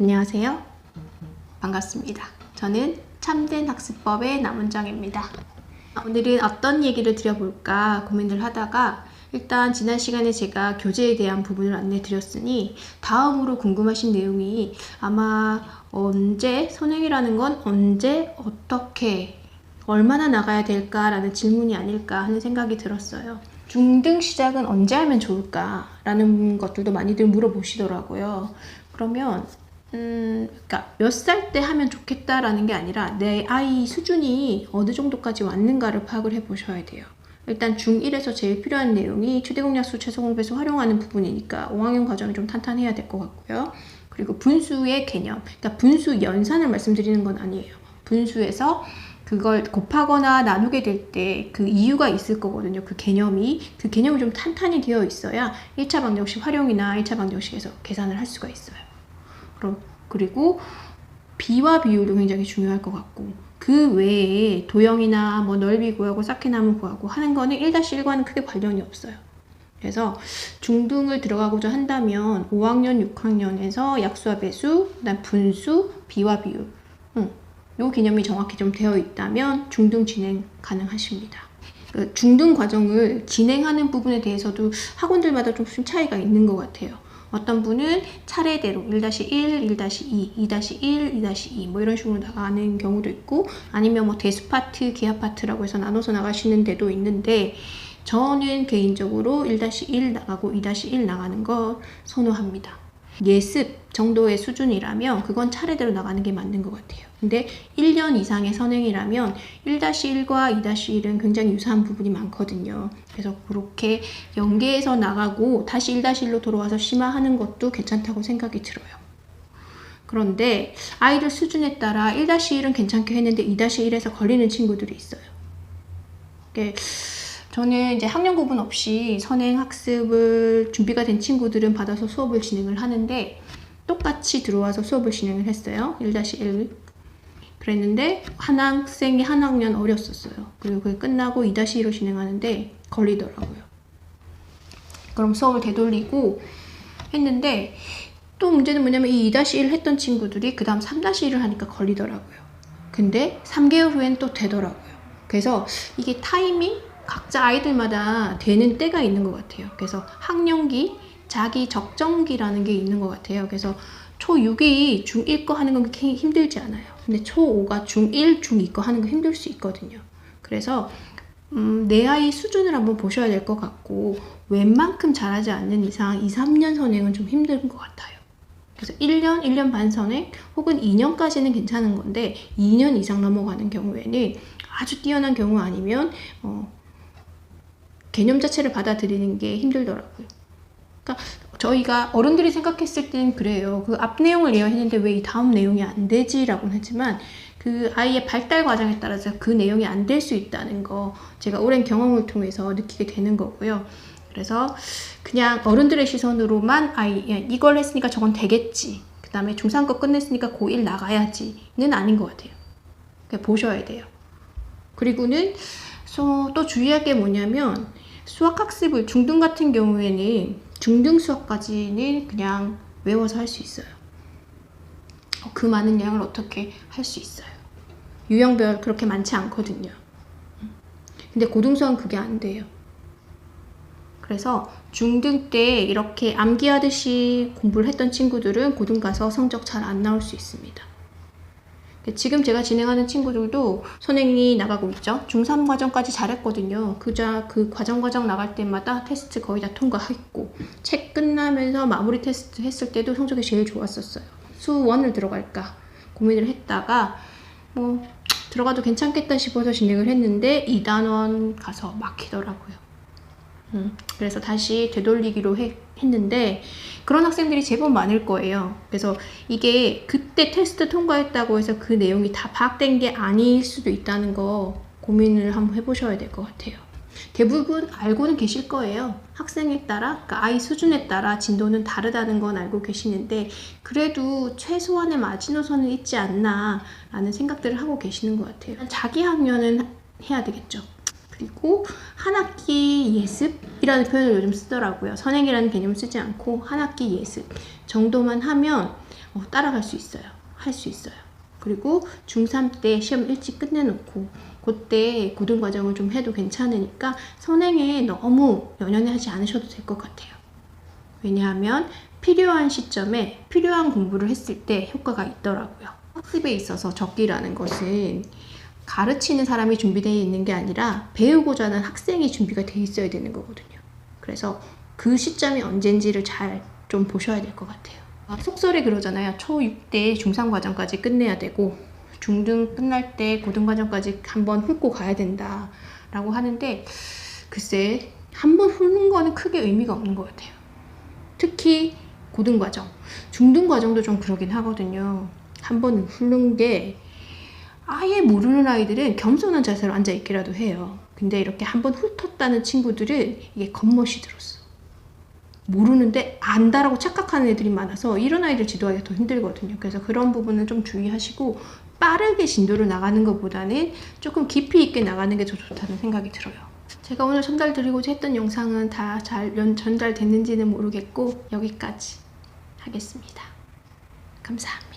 안녕하세요. 반갑습니다. 저는 참된 학습법의 남은정입니다. 오늘은 어떤 얘기를 드려볼까 고민을 하다가 일단 지난 시간에 제가 교재에 대한 부분을 안내 드렸으니 다음으로 궁금하신 내용이 아마 언제 선행이라는 건 언제 어떻게 얼마나 나가야 될까라는 질문이 아닐까 하는 생각이 들었어요. 중등 시작은 언제 하면 좋을까라는 것들도 많이들 물어보시더라고요. 그러면 음, 그러니까 몇 살 때 하면 좋겠다라는 게 아니라 내 아이 수준이 어느 정도까지 왔는가를 파악을 해 보셔야 돼요. 일단 중1에서 제일 필요한 내용이 최대 공약수 최소 공배수 활용하는 부분이니까 5학년 과정이 좀 탄탄해야 될 것 같고요. 그리고 분수의 개념, 그러니까 분수 연산을 말씀드리는 건 아니에요. 분수에서 그걸 곱하거나 나누게 될 때 그 이유가 있을 거거든요. 그 개념이 그 개념이 좀 탄탄히 되어 있어야 1차 방정식 활용이나 1차 방정식에서 계산을 할 수가 있어요. 그리고 비와 비율도 굉장히 중요할 것 같고 그 외에 도형이나 뭐 넓이 구하고 쌓기나무 구하고 하는 거는 1-1과는 크게 관련이 없어요. 그래서 중등을 들어가고자 한다면 5학년, 6학년에서 약수와 배수, 그다음 분수, 비와 비율, 응. 요 개념이 정확히 좀 되어 있다면 중등 진행 가능하십니다. 그 중등 과정을 진행하는 부분에 대해서도 학원들마다 좀 차이가 있는 것 같아요. 어떤 분은 차례대로 1-1, 1-2, 2-1, 2-2 뭐 이런 식으로 나가는 경우도 있고 아니면 뭐 대수 파트, 기하 파트라고 해서 나눠서 나가시는 데도 있는데 저는 개인적으로 1-1 나가고 2-1 나가는 거 선호합니다. 예습 정도의 수준이라면 그건 차례대로 나가는 게 맞는 것 같아요. 근데 1년 이상의 선행이라면 1-1과 2-1은 굉장히 유사한 부분이 많거든요. 그래서 그렇게 연계해서 나가고 다시 1-1로 돌아와서 심화하는 것도 괜찮다고 생각이 들어요. 그런데 아이들 수준에 따라 1-1은 괜찮게 했는데 2-1에서 걸리는 친구들이 있어요. 저는 이제 학년 구분 없이 선행 학습을 준비가 된 친구들은 받아서 수업을 진행을 하는데 똑같이 들어와서 수업을 진행을 했어요. 1-1 그랬는데 한 학생이 한 학년 어렸었어요. 그리고 그게 끝나고 2-2로 진행하는데 걸리더라고요. 그럼 수업을 되돌리고 했는데 또 문제는 뭐냐면 이 2-1 했던 친구들이 그 다음 3-1을 하니까 걸리더라고요. 근데 3개월 후엔 또 되더라고요. 그래서 이게 타이밍 각자 아이들마다 되는 때가 있는 것 같아요. 그래서 학년기, 자기 적정기라는 게 있는 것 같아요. 그래서 초6이 중1 거 하는 건 힘들지 않아요. 근데 초5가 중1, 중2 거 하는 거 힘들 수 있거든요. 그래서 음, 내 아이 수준을 한번 보셔야 될 것 같고 웬만큼 잘하지 않는 이상 2, 3년 선행은 좀 힘든 것 같아요. 그래서 1년, 1년 반 선행 혹은 2년까지는 괜찮은 건데 2년 이상 넘어가는 경우에는 아주 뛰어난 경우 아니면 어, 개념 자체를 받아들이는 게 힘들더라고요. 그러니까 저희가 어른들이 생각했을 때는 그래요. 그 앞 내용을 이해했는데 왜 이 다음 내용이 안 되지라고는 하지만 그 아이의 발달 과정에 따라서 그 내용이 안 될 수 있다는 거 제가 오랜 경험을 통해서 느끼게 되는 거고요. 그래서 그냥 어른들의 시선으로만 아이 이걸 했으니까 저건 되겠지. 그 다음에 중3 거 끝냈으니까 고1 나가야지는 아닌 것 같아요. 보셔야 돼요. 그리고는 또 주의할 게 뭐냐면 수학학습을 중등 같은 경우에는 중등 수학까지는 그냥 외워서 할 수 있어요. 그 많은 양을 어떻게 할 수 있어요. 유형별 그렇게 많지 않거든요. 근데 고등수학은 그게 안 돼요. 그래서 중등 때 이렇게 암기하듯이 공부를 했던 친구들은 고등 가서 성적 잘 안 나올 수 있습니다. 지금 제가 진행하는 친구들도 선행이 나가고 있죠. 중3 과정까지 잘했거든요. 그자 그 과정 과정 나갈 때마다 테스트 거의 다 통과했고 책 끝나면서 마무리 테스트 했을 때도 성적이 제일 좋았었어요. 수원을 들어갈까 고민을 했다가 뭐 들어가도 괜찮겠다 싶어서 진행을 했는데 2단원 가서 막히더라고요. 음, 그래서 다시 되돌리기로 해, 했는데 그런 학생들이 제법 많을 거예요. 그래서 이게 그때 테스트 통과했다고 해서 그 내용이 다 파악된 게 아닐 수도 있다는 거 고민을 한번 해보셔야 될 것 같아요. 대부분 알고는 계실 거예요. 학생에 따라, 그러니까 아이 수준에 따라 진도는 다르다는 건 알고 계시는데, 그래도 최소한의 마지노선은 있지 않나, 라는 생각들을 하고 계시는 것 같아요. 자기 학년은 해야 되겠죠. 그리고 한 학기 예습이라는 표현을 요즘 쓰더라고요. 선행이라는 개념을 쓰지 않고 한 학기 예습 정도만 하면 어, 따라갈 수 있어요. 할 수 있어요. 그리고 중3 때 시험 일찍 끝내놓고 그때 고등 과정을 좀 해도 괜찮으니까 선행에 너무 연연하지 않으셔도 될 것 같아요. 왜냐하면 필요한 시점에 필요한 공부를 했을 때 효과가 있더라고요. 학습에 있어서 적기라는 것은 가르치는 사람이 준비되어 있는 게 아니라 배우고자 하는 학생이 준비가 돼 있어야 되는 거거든요. 그래서 그 시점이 언젠지를 잘 좀 보셔야 될 것 같아요. 아, 속설에 그러잖아요. 초6 때 중상 과정까지 끝내야 되고 중등 끝날 때 고등 과정까지 한번 훑고 가야 된다라고 하는데 글쎄 한번 훑는 거는 크게 의미가 없는 것 같아요. 특히 고등 과정, 중등 과정도 좀 그러긴 하거든요. 한번 훑는 게 아예 모르는 아이들은 겸손한 자세로 앉아 있기라도 해요. 근데 이렇게 한번 훑었다는 친구들은 이게 겉멋이 들었어. 모르는데 안다라고 착각하는 애들이 많아서 이런 아이들 지도하기가 더 힘들거든요. 그래서 그런 부분은 좀 주의하시고 빠르게 진도를 나가는 것보다는 조금 깊이 있게 나가는 게 더 좋다는 생각이 들어요. 제가 오늘 전달드리고자 했던 영상은 다 잘 전달됐는지는 모르겠고 여기까지 하겠습니다. 감사합니다.